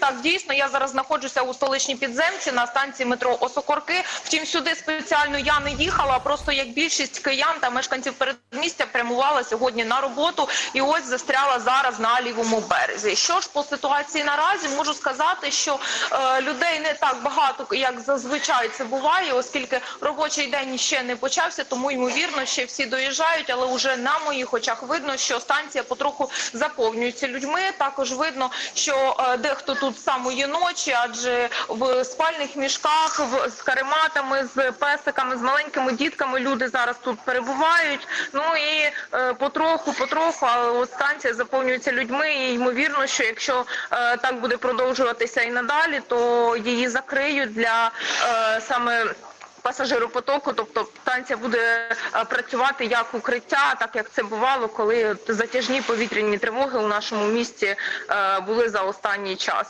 так дійсно я зараз знаходжуся у столичній підземці на станції метро Осокорки. Втім, сюди спеціально я не їхала. Просто як більшість киян та мешканців передмістя прямувала сьогодні на роботу і ось застряла зараз на лівому березі. Що ж по ситуації наразі можу сказати, що е, людей не так багато, як зазвичай це буває, оскільки робочий день ще не почався, тому ймовірно ще всі доїжджають, але вже на моїх очах видно, що станція потроху заповнюється людьми. Також видно, що е, дехто тут з самої ночі, адже в спальних мішках, в з карематами, з песиками, з маленькими дітками люди зараз тут перебувають. Ну і е, потроху, потроху, а от станція заповнюється людьми. І ймовірно, що якщо е, так буде продовжуватися і надалі, то її закриють для е, саме. Пасажиропотоку, тобто станція буде е, працювати як укриття, так як це бувало, коли затяжні повітряні тривоги у нашому місті е, були за останній час.